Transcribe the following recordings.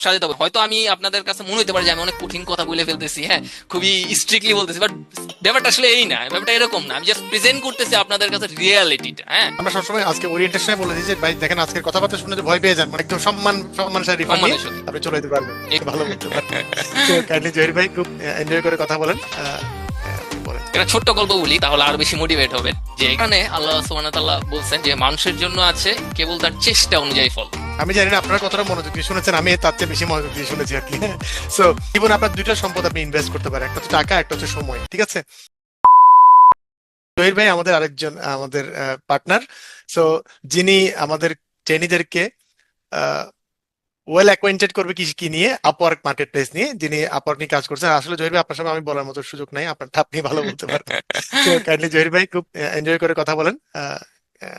সাজাতে হবে। হয়তো আমি আপনাদের কাছে মনে হতে পারে যে আমি অনেক কঠিন কথা বলে ফেলতেছি হ্যাঁ? খুবই স্ট্রিক্টলি বলতেছি বাট ব্যাপারটা আসলে এই না ব্যাপারটা এরকম না। আমি জাস্ট প্রেজেন্ট করতেছি আপনাদের কাছে রিয়ালিটিটা হ্যাঁ? আমরা সবসময় আজকে ওরিয়েন্টেশনে যে ভাই দেখেন আজকের কথাবার্তা শুনে যে ভয় পেয়ে যান। মানে একদম সম্মান সম্মান সম্মানের সাথে। আপনি চলে যেতে পারবেন। ভালো কাইন্ডলি জহির ভাই খুব এনজয় করে কথা বলেন। একটা ছোট্ট গল্প বলি তাহলে আরও বেশি মোটিভেট হবে। যে এখানে আল্লাহ সুবহানাহু ওয়া তাআলা বলছেন যে মানুষের জন্য আছে কেবল তার চেষ্টা অনুযায়ী ফল। আমি জানি না আপনারা কতটা মনোযোগ দিয়ে শুনেছেন আমি তার চেয়ে বেশি মনোযোগ দিয়ে শুনেছি আর কি। সো জীবনে আপনার দুইটা সম্পদ আপনি ইনভেস্ট করতে পারেন একটা হচ্ছে টাকা একটা হচ্ছে সময় ঠিক আছে? জহির ভাই আমাদের আরেকজন আমাদের পার্টনার সো যিনি আমাদের ট্রেনিদেরকে ওয়েল অ্যাকোয়েন্টেড করবে কি কি নিয়ে আপওয়ার্ক মার্কেট প্লেস নিয়ে যিনি আপওয়ার্ক নিয়ে কাজ করছেন। আসলে জহির ভাই আপনার সামনে আমি বলার মতো সুযোগ নাই আপনার আপনি ভালো বলতে পারবেন। তো কাইন্ডলি জহির ভাই খুব এনজয় করে কথা বলেন।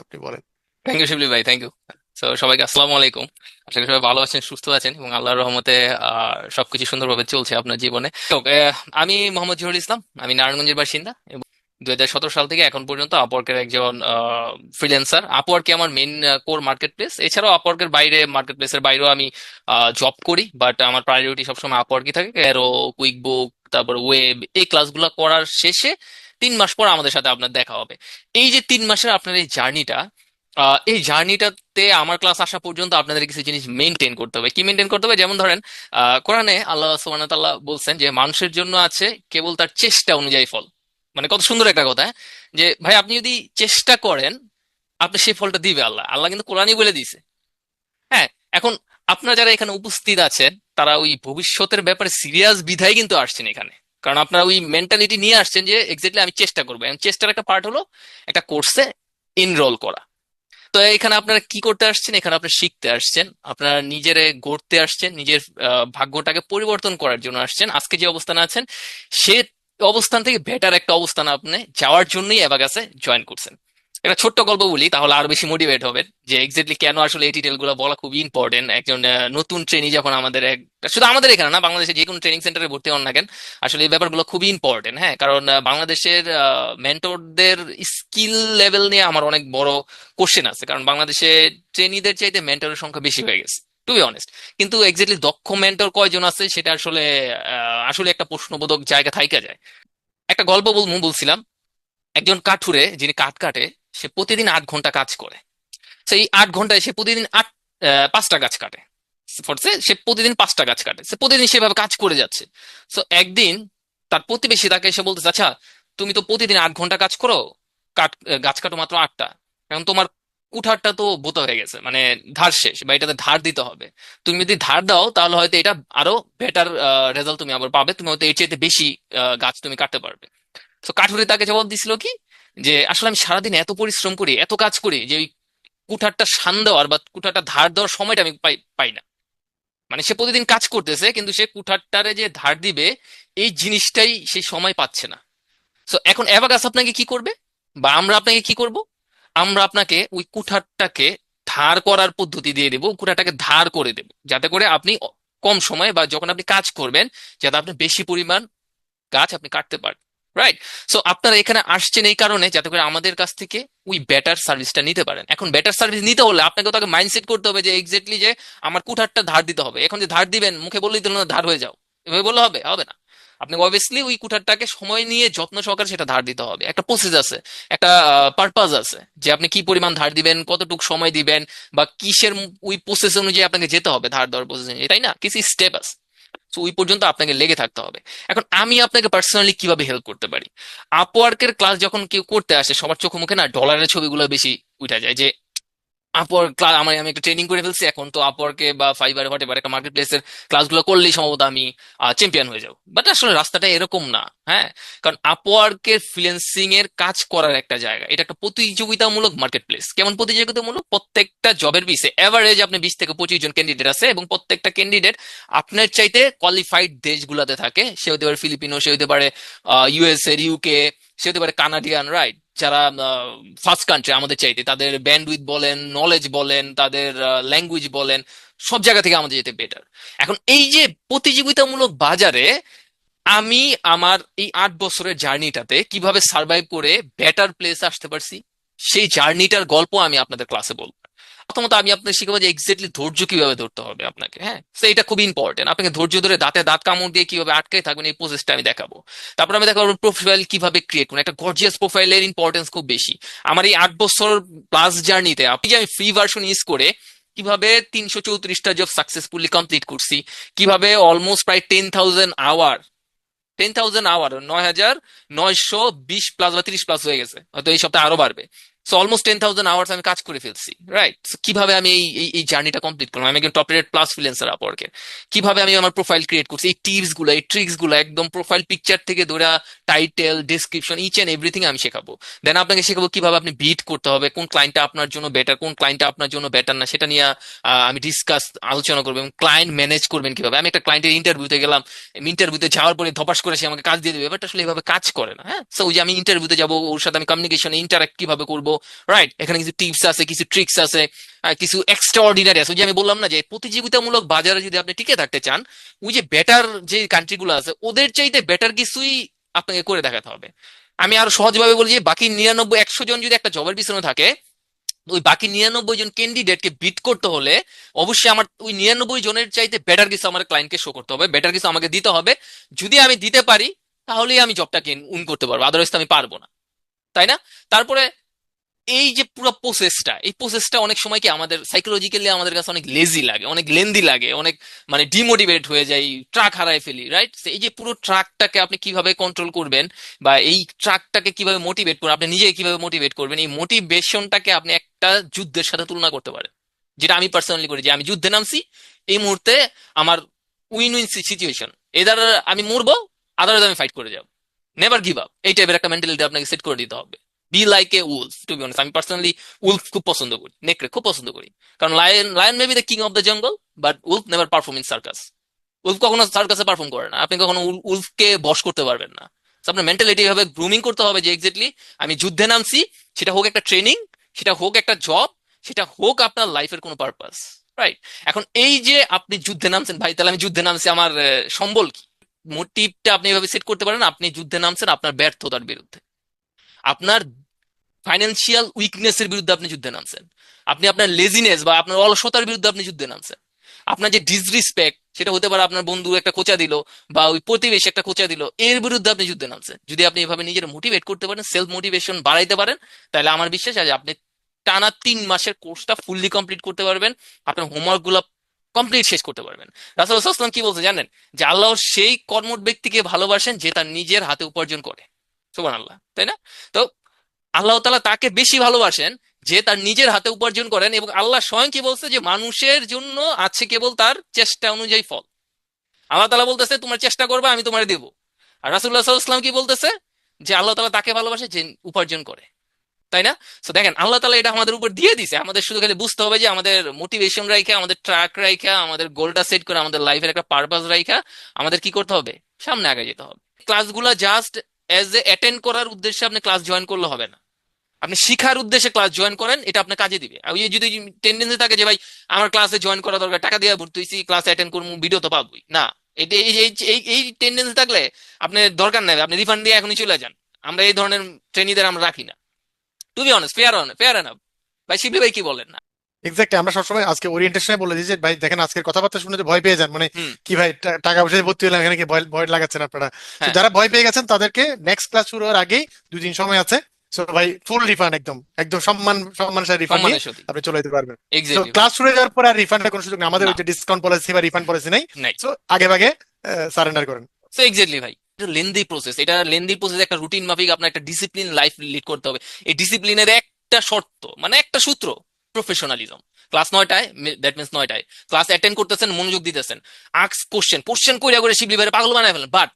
আপনি বলেন। থ্যাংক ইউ শিবলি ভাই থ্যাংক ইউ তো সবাইকে আসসালামু আলাইকুম। আশা করি সবাই ভালো আছেন, সুস্থ আছেন এবং আল্লাহর রহমতে সবকিছু সুন্দরভাবে চলছে আপনার জীবনে। আমি মোহাম্মদ জহুরুল ইসলাম, আমি নারায়ণগঞ্জের বাসিন্দা এবং দুই হাজার সতেরো সাল থেকে এখন পর্যন্ত আপওয়ার্কের একজন ফ্রিল্যান্সার আপওয়ার্কে আমার মেইন কোর মার্কেট প্লেস এছাড়াও আপওয়ার্কের বাইরে মার্কেট প্লেসের বাইরেও আমি জব করি বাট আমার প্রায়োরিটি সবসময় আপওয়ার্কই থাকে। এরো কুইক বুক তারপর ওয়েব এই ক্লাসগুলো করার শেষে তিন মাস পর আমাদের সাথে আপনার দেখা হবে। এই যে তিন মাসের আপনার এই জার্নিটা আহ, এই জার্নিটাতে আমার ক্লাস আসা পর্যন্ত আপনাদের কিছু জিনিস মেনটেন করতে হবে। কি মেনটেন করতে হবে? যেমন ধরেন আহ, কোরআনে আল্লাহ সুবহানাহু তাআলা বলছেন যে মানুষের জন্য আছে কেবল তার চেষ্টা অনুযায়ী ফল। মানে কত সুন্দর একটা কথা হ্যাঁ? যে ভাই আপনি যদি চেষ্টা করেন আপনি সেই ফলটা দিবে আল্লাহ। আল্লাহ কিন্তু কোরআনই বলে দিয়েছে। হ্যাঁ এখন আপনারা যারা এখানে উপস্থিত আছেন তারা ওই ভবিষ্যতের ব্যাপারে সিরিয়াস বিধায় কিন্তু আসছেন এখানে। কারণ আপনারা ওই মেন্টালিটি নিয়ে আসছেন যে এক্স্যাক্টলি আমি চেষ্টা করব। চেষ্টার একটা পার্ট হলো একটা কোর্সে এনরোল করা। তো এখানে আপনারা কি করতে আসছেন? এখানে আপনারা শিখতে আসছেন। আপনারা নিজেরে গড়তে আসছেন, নিজের ভাগ্যটাকে পরিবর্তন করার জন্য আসছেন। আজকে যে অবস্থানে আছেন, সে অবস্থান থেকে বেটার একটা অবস্থান আপনি যাওয়ার জন্যই অ্যাবাগাসে জয়েন করছেন। একটা ছোট্ট গল্প বলি, তাহলে আরও বেশি মোটিভেট হবে। যে এক্স্যাক্টলি কেন আসলে এই ডিটেলগুলো বলা খুবই ইম্পর্টেন্ট একজন নতুন ট্রেনি যখন আমাদের শুধু আমাদের এখানে না, বাংলাদেশে যে কোনো ট্রেনিং সেন্টারে ভর্তি হন না কেন, আসলে এই ব্যাপারগুলো খুবই ইম্পর্টেন্ট হ্যাঁ? কারণ বাংলাদেশের মেন্টরদের স্কিল লেভেল নিয়ে আমার অনেক বড় কোশ্চেন আছে। কারণ বাংলাদেশে ট্রেনিদের চাইতে মেন্টরের সংখ্যা বেশি হয়ে গেছে টু বি অনেস্ট কিন্তু এক্স্যাক্টলি দক্ষ মেন্টর কয়জন আছে, সেটা আসলে আসলে একটা প্রশ্নবোধক জায়গা থাইকা যায়। একটা গল্প বল, বলছিলাম। একজন কাঠুরে, যিনি কাঠ কাটে সে প্রতিদিন আট ঘণ্টা কাজ করে। সেই আট ঘন্টায় সে প্রতিদিন আট পাঁচটা গাছ কাটে। ফরছে সে প্রতিদিন পাঁচটা গাছ কাটে। সে প্রতিদিন সেভাবে কাজ করে যাচ্ছে। তো একদিন তার প্রতিবেশী তাকে এসে বলতেছে আচ্ছা তুমি তো প্রতিদিন আট ঘণ্টা কাজ করো। কাট গাছ কাটো মাত্র আটটা। এখন তোমার কুঠারটা তো বোতা হয়ে গেছে। মানে ধার শেষ বা এটাতে ধার দিতে হবে। তুমি যদি ধার দাও, তাহলে হয়তো এটা আরও বেটার রেজাল্ট তুমি আবার পাবে। তুমি হয়তো এর চাইতে বেশি গাছ তুমি কাটতে পারবে। তো কাঠুরি তাকে জবাব দিছিল কি? যে আসলে আমি সারাদিন এত পরিশ্রম করি, এত কাজ করি যে ওই কুঠারটা শান দেওয়ার বা কুঠারটা ধার দেওয়ার সময়টা আমি পাই পাই না। মানে সে প্রতিদিন কাজ করতেছে, কিন্তু সে কুঠারটারে যে ধার দিবে, এই জিনিসটাই সেই সময় পাচ্ছে না। তো এখন অ্যাবাকাস আপনাকে কি করবে? বা আমরা আপনাকে কি করব? আমরা আপনাকে ওই কুঠারটাকে ধার করার পদ্ধতি দিয়ে দেবো, কুঠারটাকে ধার করে দেবো। যাতে করে আপনি কম সময়ে বা যখন আপনি কাজ করবেন, যাতে আপনি বেশি পরিমাণ গাছ আপনি কাটতে পারেন। রাইট সো আপনারা এখানে আসছেন এই কারণে যাতে করে আমাদের কাছ থেকে ওই বেটার সার্ভিসটা নিতে পারেন। এখন বেটার সার্ভিস নিতে হলে আপনাকে তাকে মাইন্ডসেট করতে হবে যে এক্স্যাক্টলি যে আমার কুঠারটা ধার দিতে হবে। এখন যে ধার দিবেন, মুখে বললেই দিল না, ধার হয়ে যাও। এভাবে বললে হবে? হবে না। আপনি অবভিয়াসলি ওই কুঠারটাকে সময় নিয়ে যত্ন সহকারে সেটা ধার দিতে হবে। একটা প্রসেস আছে, একটা পারপাস আছে যে আপনি কি পরিমাণ ধার দিবেন, কতটুকু সময় দিবেন বা কিসের ওই প্রসেস অনুযায়ী আপনাকে যেতে হবে ধার দেওয়ার প্রসেস অনুযায়ী। তাই না? কিছু স্টেপ আছে। তো ওই পর্যন্ত আপনাকে লেগে থাকতে হবে। এখন আমি আপনাকে পার্সোনালি কীভাবে হেল্প করতে পারি? আপওয়ার্কের ক্লাস যখন কেউ করতে আসে, সবার চোখে মুখে না ডলারের ছবিগুলো বেশি উঠা যায় যে আপওয়ার্ক ক্লাস আমার আমি একটা ট্রেনিং করে ফেলছি এখন, তো আপওয়ার্কে বা ফাইবার হোয়াট এভার একটা মার্কেট প্লেসের ক্লাসগুলো করলেই সম্ভবত আমি চ্যাম্পিয়ন হয়ে যাব। বাট আসলে রাস্তাটা এরকম না হ্যাঁ? কারণ আপওয়ার্কের ফ্রিল্যান্সিং এর কাজ করার একটা জায়গা, এটা একটা প্রতিযোগিতামূলক মার্কেট প্লেস কেমন প্রতিযোগিতামূলক? প্রত্যেকটা জবের পিছে এভারেজ আপনি বিশ থেকে পঁচিশ জন ক্যান্ডিডেট আছে এবং প্রত্যেকটা ক্যান্ডিডেট আপনার চাইতে কোয়ালিফাইড দেশগুলোতে থাকে। সে হতে পারে ফিলিপিনো সে হতে পারে ইউএস এর ইউকে সে হতে পারে কানাডিয়ান রাইট যারা ফার্স্ট কান্ট্রি আমাদের চাইতে, তাদের ব্যান্ডউইথ বলেন নলেজ বলেন, তাদের ল্যাঙ্গুয়েজ বলেন, সব জায়গা থেকে আমাদের যেতে বেটার এখন এই যে প্রতিযোগিতামূলক বাজারে আমি আমার এই আট বছরের জার্নিটাতে কীভাবে সার্ভাইভ করে বেটার প্লেস আসতে পারছি, সেই জার্নিটার গল্প আমি আপনাদের ক্লাসে বলব। প্রথমত আমি আপনাকে শিখাবো যে এক্স্যাক্টলি ধৈর্য কীভাবে ধরতে হবে আপনাকে হ্যাঁ? তো এটা খুব ইম্পর্টেন্ট আপনাকে ধৈর্য ধরে দাঁতে দাঁত কামড় দিয়ে কীভাবে আটকে থাকবেন এই প্রসেসটা আমি দেখাবো। তারপর আমি দেখাবো প্রোফাইল কীভাবে ক্রিয়েট করবেন একটা গর্জিয়াস প্রোফাইলের ইম্পর্টেন্স খুব বেশি। আমার এই আট বছর প্লাস জার্নিতে আপনি যে আমি ফ্রি ভার্সন ইউজ করে কীভাবে তিনশো চৌত্রিশটা জব সাকসেসফুলি কমপ্লিট করছি, কীভাবে অলমোস্ট প্রায় ten thousand hour ten thousand hour নয় হাজার নয়শো বিশ প্লাস বা তিরিশ প্লাস হয়ে গেছে। হয়তো এই সপ্তাহে আরও বাড়বে। So almost ten thousand hours আমি কাজ করে ফেলছি রাইট কীভাবে আমি এই, এই- জার্নিটা কমপ্লিট করলাম? আমি একজন টপ প্লাস কীভাবে আমি আমার প্রোফাইল ক্রিয়েট করছি? এই টিপসগুলো, এই ট্রিক্সগুলো, একদম প্রোফাইল পিকচার থেকে ধরে title description each and everything আমি শেখাবো। দেন আপনাকে শেখাবো কীভাবে আপনি বিট করতে হবে, কোন ক্লায়েন্টটা আপনার জন্য বেটার কোন ক্লায়েন্টটা আপনার জন্য বেটার না, সেটা নিয়ে আমি ডিসকাস আলোচনা করব এবং ক্লায়েন্ট ম্যানেজ করবেন কীভাবে। আমি একটা ক্লায়েন্টের ইন্টারভিউতে গেলাম ইন্টারভিউতে যাওয়ার পরে ধপাস করে সে আমাকে কাজ দিয়ে দেবে। ব্যাপারটা আসলে এভাবে কাজ করে না হ্যাঁ? সো যে আমি ইন্টারভিউতে যাব, ওর সাথে আমি কমিউনিকেশন ইন্টারাক্ট কীভাবে করব রাইট এখানে কিছু টিপস আছে, কিছু ট্রিক্স আছে কিছু এক্সট্রা অর্ডিনারি আছে যে আমি বললাম না যে প্রতিযোগিতামূলক বাজারে যদি আপনি টিকে থাকতে চান, ওই যে বেটার যে কান্ট্রিগুলো আছে, ওদের চাইতে বেটার কিছুই আপনাকে করে দেখাতে হবে। আমি আরও সহজভাবে বলি যে, বাকি নিরানব্বই, একশো জন যদি একটা জবের পিছনে থাকে, ওই বাকি নিরানব্বই জন ক্যান্ডিডেটকে বিট করতে হলে অবশ্যই আমার ওই নিরানব্বই জনের চাইতে বেটার কিছু আমার ক্লায়েন্টকে শো করতে হবে বেটার কিছু আমাকে দিতে হবে। যদি আমি দিতে পারি, তাহলেই আমি জবটাকে উন করতে পারব আদারওয়াইজ তো আমি পারব না। তাই না? তারপরে এই যে পুরো প্রসেসটা এই প্রসেসটা অনেক সময় কি আমাদের সাইকোলজিক্যালি আমাদের কাছে অনেক লেজি লাগে, অনেক লেন্দি লাগে, অনেক মানে ডিমোটিভেট হয়ে যাই ট্রাক হারায় ফেলি রাইট এই যে পুরো ট্রাকটাকে আপনি কীভাবে কন্ট্রোল করবেন বা এই ট্রাকটাকে কীভাবে মোটিভেট করবেন, আপনি নিজে কীভাবে মোটিভেট করবেন, এই মোটিভেশনটাকে আপনি একটা যুদ্ধের সাথে তুলনা করতে পারেন। যেটা আমি পার্সোনালি করি, যে আমি যুদ্ধে নামছি, এই মুহূর্তে আমার উইন উইন সিচুয়েশন এদার আমি মরবো আদারওয়াইজ আমি ফাইট করে যাব। নেভার গিভ আপ এই টাইপের একটা মেন্টালিটি আপনাকে সেট করে দিতে হবে। Be like a wolf to be আমি পার্সোনালি উলফ খুব পছন্দ করি, নেকড়ে খুব পছন্দ করি। কারণ lion lion may be the king of the jungle but wolf never perform in circus wolf কখনো সার্কাসে পারফর্ম করে না। আপনি কখনো উল- উলফকে বশ করতে পারবেন না। আপনার মেন্টালিটি ভাবে গ্রুমিং করতে হবে যে এক্স্যাক্টলি আমি যুদ্ধে নামছি, সেটা হোক একটা ট্রেনিং সেটা হোক একটা জব সেটা হোক আপনার লাইফের কোনো পারপাস রাইট এখন এই যে আপনি যুদ্ধে নামছেন, ভাই, তাহলে আমি যুদ্ধে নামছি, আমার সম্বল কি? মোটিভটা আপনি এভাবে সেট করতে পারেন, আপনি যুদ্ধে নামছেন আপনার ব্যর্থতার বিরুদ্ধে। আপনার ফাইন্যান্সিয়াল উইকনেসের বিরুদ্ধে আপনি যুদ্ধে নামছেন। আপনি আপনার লেজিনেস বা আপনার অলসতার বিরুদ্ধে আপনি যুদ্ধে নামছেন। আপনার যে ডিসরিসপেক্ট সেটা হতে পারে আপনার বন্ধু একটা কোচা দিল বা ওই প্রতিবেশী একটা কোচা দিল, এর বিরুদ্ধে আপনি যুদ্ধে নামছেন। যদি আপনি এভাবে নিজের মোটিভেট করতে পারেন সেলফ মোটিভেশন বাড়াইতে পারেন, তাহলে আমার বিশ্বাস আছে আপনি টানা তিন মাসের কোর্সটা ফুললি কমপ্লিট করতে পারবেন, আপনার হোমওয়ার্কগুলো কমপ্লিট শেষ করতে পারবেন। রাসুল সাল্লাম কি বলছে জানেন? যে আল্লাহ সেই কর্মট ব্যক্তিকে ভালোবাসেন যে তার নিজের হাতে উপার্জন করে। সুবান আল্লাহ তাই না? তো আল্লাহ তালা তাকে বেশি ভালোবাসেন যে তার নিজের হাতে উপার্জন করেন এবং আল্লাহ স্বয়ং কি বলছে যে মানুষের জন্য আছে কেবল তার চেষ্টা অনুযায়ী ফল। আল্লাহ তাআলা বলতেছে, তোমার চেষ্টা করবে, আমি তোমার দেবো। আর রাসুল্লাহ সাল্লাম কি বলতেছে? যে আল্লাহ তালা তাকে ভালোবাসে যে উপার্জন করে। তাই না? তো দেখেন, আল্লাহ তালা এটা আমাদের উপর দিয়ে দিছে। আমাদের শুধু খালি বুঝতে হবে যে আমাদের মোটিভেশন রাইখা, আমাদের ট্রাক রাইখা, আমাদের গোলটা সেট করে আমাদের লাইফের একটা পারপাস রাইখা, আমাদের কি করতে হবে? সামনে আগে যেতে হবে। ক্লাসগুলো জাস্ট এজ এ অ্যাটেন্ড করার উদ্দেশ্যে আপনি ক্লাস জয়েন করলে হবে না। আপনি শিখার উদ্দেশ্যে ক্লাস জয়েন করেন এটা আপনার কাজে দিবে। আর ওই যদি টেন্ডেন্সি থাকে যে ভাই আমার ক্লাসে জয়েন করা দরকার টাকা দিয়ে ভর্তি হয়েছি ক্লাস অ্যাটেন্ড করব ভিডিও তো পাবোই। না এই এই টেন্ডেন্সি থাকলে আপনার দরকার নাই আপনি রিফান্ড দিয়ে এখনই চলে যান। আমরা এই ধরনের ট্রেনিদের আমরা রাখি না। To be honest fair fair enough ভাই শিবলি ভাই কি বলেন না? এক্স্যাক্টলি আমরা সবসময় আজকে ওরিয়েন্টেশনে বলে দিই যে ভাই দেখেন আজকের কথাবার্তা শুনে যে ভয় পেয়ে যান। মানে কি ভাই টাকা পয়সা ভর্তি হলাম এখানে কি ভয় ভয় লাগাচ্ছেন আপনারা? হ্যাঁ। যারা ভয় পেয়ে গেছেন তাদেরকে নেক্সট ক্লাস শুরু হওয়ার আগেই দুদিন সময় আছে সো ভাই ফুল রিফান্ড একদম। একদম সম্মান সম্মান সাথে রিফান্ড নিয়ে আপনি চলে যেতে পারবেন। তো ক্লাস শুরু যাওয়ার পর আর রিফান্ডের কোনো সুযোগ নেই। আমাদের ওই যে ডিসকাউন্ট পলিসি বা রিফান্ড পলিসি নেই। সো আগে ভাগে সারেন্ডার করেন। সো এক্স্যাক্টলি ভাই। লেন্দি প্রসেস এটা লেন্দি প্রসেস একটা রুটিন মাফিক আপনার একটা ডিসিপ্লিন লাইফ লিড করতে হবে। এই ডিসিপ্লিনের একটা শর্ত মানে একটা সূত্র প্রফেশনালিজম ক্লাস নয়টায় দ্যাট মিনস নয়টায়। ক্লাস অ্যাটেন্ড করতেছেন মনোযোগ দিতেছেন। আক্স কোশ্চেন কোশ্চেন কইরা করে শিবলি ভাইয়ের পাগল বানায় ফেলেন। But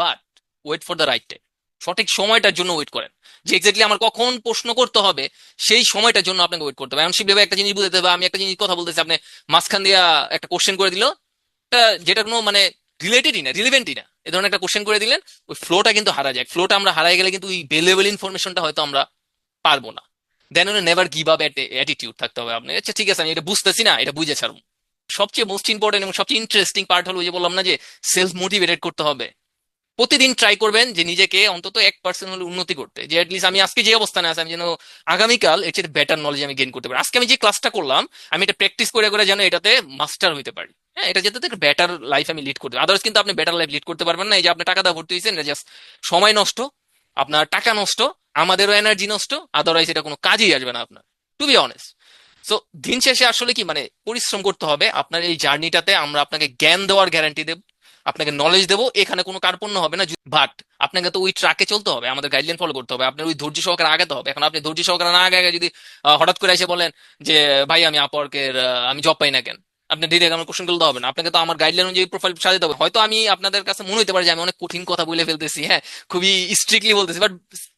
but wait for the right time সঠিক সময়টার জন্য ওয়েট করেন। যে এক্স্যাক্টলি আমার কখন প্রশ্ন করতে হবে, সেই সময়টার জন্য আপনাকে ওয়েট করতে হবে। শিবলি ভাই একটা জিনিস বুঝতে হবে, আমি একটা জিনিস কথা বলতেছি, আপনি মাঝখান দিয়ে একটা কোশ্চেন করে দিল যেটা কোনো মানে রিলেটেডই না রিলেভেন্টই না। এ ধরনের একটা কোশ্চেন করে দিলেন, ওই ফ্লোটা কিন্তু হারা যায়। ফ্লোটা আমরা হারাই গেলে কিন্তু ওই ভ্যালুয়েবল ইনফরমেশনটা হয়তো আমরা পারব না। Then never give up attitude থাকতে হবে আপনি আচ্ছা ঠিক আছে, আমি এটা বুঝতেছি না, এটা বুঝে ছাড়ুন। সবচেয়ে মোস্ট ইম্পর্টেন্ট এবং সবচেয়ে ইন্টারেস্টিং পার্ট হলো যে বললাম না যে সেলফ মোটিভেটেড করতে হবে। প্রতিদিন ট্রাই করবেন যে নিজেকে অন্তত এক পার্সেন্ট হলে উন্নতি করতে। যে অ্যাটলিস্ট আমি আজকে যে অবস্থানে আছি, আমি যেন আগামীকাল এর চেয়ে বেটার নলেজ আমি গেইন করতে পারি। আজকে আমি যে ক্লাসটা করলাম, আমি এটা প্র্যাকটিস করে করে যেন এটাতে মাস্টার হইতে পারি। হ্যাঁ এটা যাতে একটা বেটার লাইফ আমি লিড করতে আদার্স কিন্তু আপনি বেটার লাইফ লিড করতে পারবেন না। এই যে আপনি টাকা দিয়ে ভর্তি হয়েছেন, এটা জাস্ট সময় নষ্ট, আপনার টাকা নষ্ট, আমাদেরও এনার্জি নষ্ট আদারওয়াইজ এটা কোনো কাজেই আসবে না আপনার। টু বি অনেস্ট সো দিন শেষে আসলে কি মানে পরিশ্রম করতে হবে। আপনার এই জার্নিটাতে আমরা আপনাকে জ্ঞান দেওয়ার গ্যারান্টি দেব। আপনাকে নলেজ দেবো, এখানে কোনো কার্পণ্য হবে না বাট আপনাকে তো ওই ট্রাকে চলতে হবে, আমাদের গাইডলাইন ফলো করতে হবে, আপনার ওই ধৈর্য সহকারে আগাতে হবে। এখন আপনি ধৈর্য সহকারে না আগে যদি হঠাৎ করে এসে বলেন যে, ভাই, আমি আপওয়ার্কের আমি জব পাই না কেন? আপনি ডিরেক্ট আমার কোশ্চেন করতে হবে না। আপনাকে তো আমার গাইডলাইন অনুযায়ী প্রোফাইল সাজাতে হবে। হয়তো আমি আপনাদের কাছে মনে হতে পারে যে, আমি অনেক কঠিন কথা বলে ফেলতেছি হ্যাঁ খুবই স্ট্রিক্টলি বলতেছি বাট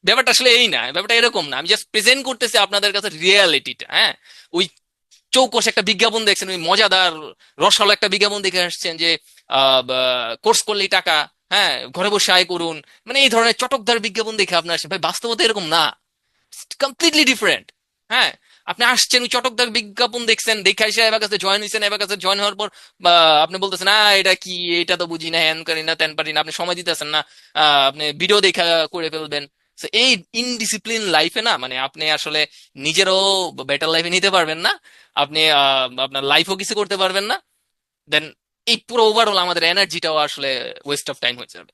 ব্যাপারটা আসলে এই না, ব্যাপারটা এরকম না। আমি জাস্ট প্রেজেন্ট করতেছি আপনাদের কাছে রিয়ালিটিটা হ্যাঁ। ওই চৌকস একটা বিজ্ঞাপন দেখছেন, ওই মজাদার, রসালো একটা বিজ্ঞাপন দেখে আসছেন যে কোর্স করলেই টাকা হ্যাঁ ঘরে বসে আয় করুন। মানে এই ধরনের চটকদার বিজ্ঞাপন দেখে আপনার ভাই, বাস্তবতা এরকম না। কমপ্লিটলি ডিফারেন্ট হ্যাঁ। আপনি আসছেন, ওই চটকদার বিজ্ঞাপন দেখছেন, দেখে এসে এবার কাছে জয়েন হয়েছেন এবার কাছে জয়েন হওয়ার পর আপনি বলতেছেন না এটা কি? এটা তো বুঝি না, হ্যান করি না তেন পারি না। আপনি সময় দিতেছেন না আপনি ভিডিও দেখা করে ফেলবেন। এই ইনডিসিপ্লিন লাইফে না মানে আপনি আসলে নিজেরও বেটার লাইফে নিতে পারবেন না। আপনি আপনার লাইফও কিছু করতে পারবেন না। দেন এই পুরো ওভারঅল আমাদের এনার্জিটাও আসলে ওয়েস্ট অফ টাইম হয়ে যাবে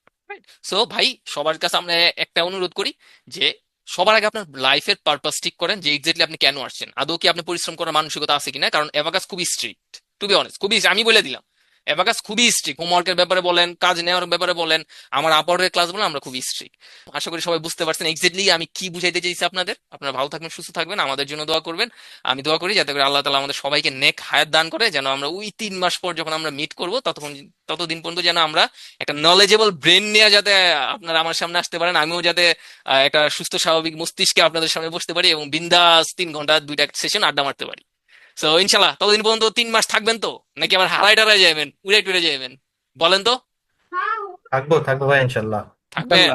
সো ভাই, সবার কাছে আমরা একটা অনুরোধ করি যে সবার আগে আপনার লাইফের পারপাস ঠিক করেন যে এক্স্যাক্টলি আপনি কেন আসছেন। আদৌ কি আপনি পরিশ্রম করার মানসিকতা আছে কিনা? কারণ এভাকাস খুবই স্ট্রিক্ট টু বি অনেস্ট খুবই আমি বলে দিলাম এভাকাস খুবই স্ট্রিক্ট হোমওয়ার্কের ব্যাপারে বলেন, কাজ নেওয়ার ব্যাপারে বলেন, আমার আপারের ক্লাস বলেন আমরা খুবই স্ট্রিক্ট আশা করি সবাই বুঝতে পারছেন এক্স্যাক্টলি আমি কি বুঝাইতে চাইছি আপনাদের। আপনারা ভালো থাকবেন, সুস্থ থাকবেন, আমাদের জন্য দোয়া করবেন। আমি দোয়া করি যাতে করে আল্লাহ তালা আমাদের সবাইকে নেক হায়াত দান করে, যেন আমরা ওই তিন মাস পর যখন আমরা মিট করব, ততক্ষণ, ততদিন পর্যন্ত যেন আমরা একটা নলেজেবল ব্রেন নিয়ে যাতে, আপনারা আমার সামনে আসতে পারেন, আমিও যাতে একটা সুস্থ, স্বাভাবিক মস্তিষ্কে আপনাদের সামনে বসতে পারি এবং বিন্দাস তিন ঘণ্টা, দুইটা সেশন আড্ডা মারতে পারি। তো ইনশাল্লাহ ততদিন পর্যন্ত তিন মাস থাকবেন তো? নাকি আবার হারাই টারাই যাবেন উড়ে টুড়ে যাবেন বলেন তো। থাকব থাকব ভাই ইনশাল্লাহ থাকবেন।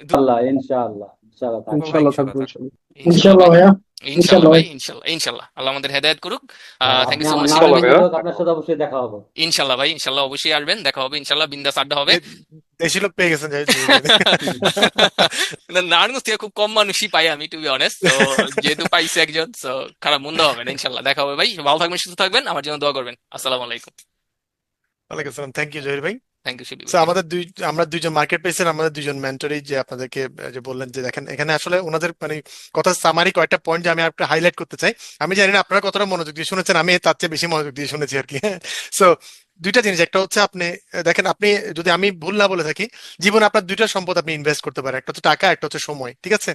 ইনশাল্লাহ ইনশাআল্লাহ ইনশাআল্লাহ থাকব। ইনশাল্লাহ থাকব ইনশাল্লাহ ইনশাল্লাহ ভাইয়া। ইনশাল্লাহ ভাই ইনশাল্লাহ ইনশাল্লাহ। আল্লাহ আমাদের হেদায়েত করুক। থ্যাংক ইউ সো মাচ আপনার সাথে অবশ্যই দেখা হবে। ইনশাল্লাহ ভাই ইনশাল্লাহ অবশ্যই আসবেন দেখা হবে ইনশাল্লাহ বিন্দাস আড্ডা হবে। দেশি লোক পেয়ে গেছেন নারায়ণগঞ্জ থেকে খুব কম মানুষই পাই আমি টু বি অনেস্ট তো যেহেতু পাইছি একজন তো খারাপ মন্দ হবে না ইনশাল্লাহ। দেখা হবে ভাই ভালো থাকবেন সুস্থ থাকবেন আমার জন্য দোয়া করবেন। আসসালামু আলাইকুম। ওয়ালাইকুম আসসালাম থ্যাংক ইউ জহির ভাই। থ্যাংক ইউ So, আমাদের দুই আমরা দুইজন মার্কেট প্লেসের আমাদের দুইজন মেন্টরই যে আপনাদেরকে যে বললেন যে দেখেন এখানে আসলে ওনাদের মানে কথা সামারি কয়েকটা পয়েন্ট যে আমি একটা হাইলাইট করতে চাই। আমি জানি না আপনারা কতটা মনোযোগ দিয়ে শুনেছেন আমি তার চেয়ে বেশি মনোযোগ দিয়ে শুনেছি আর কি। সো দুইটা জিনিস একটা হচ্ছে আপনি দেখেন আপনি যদি আমি ভুল না বলে থাকি জীবনে আপনার দুইটা সম্পদ আপনি ইনভেস্ট করতে পারেন। একটা হচ্ছে টাকা একটা হচ্ছে সময় ঠিক আছে?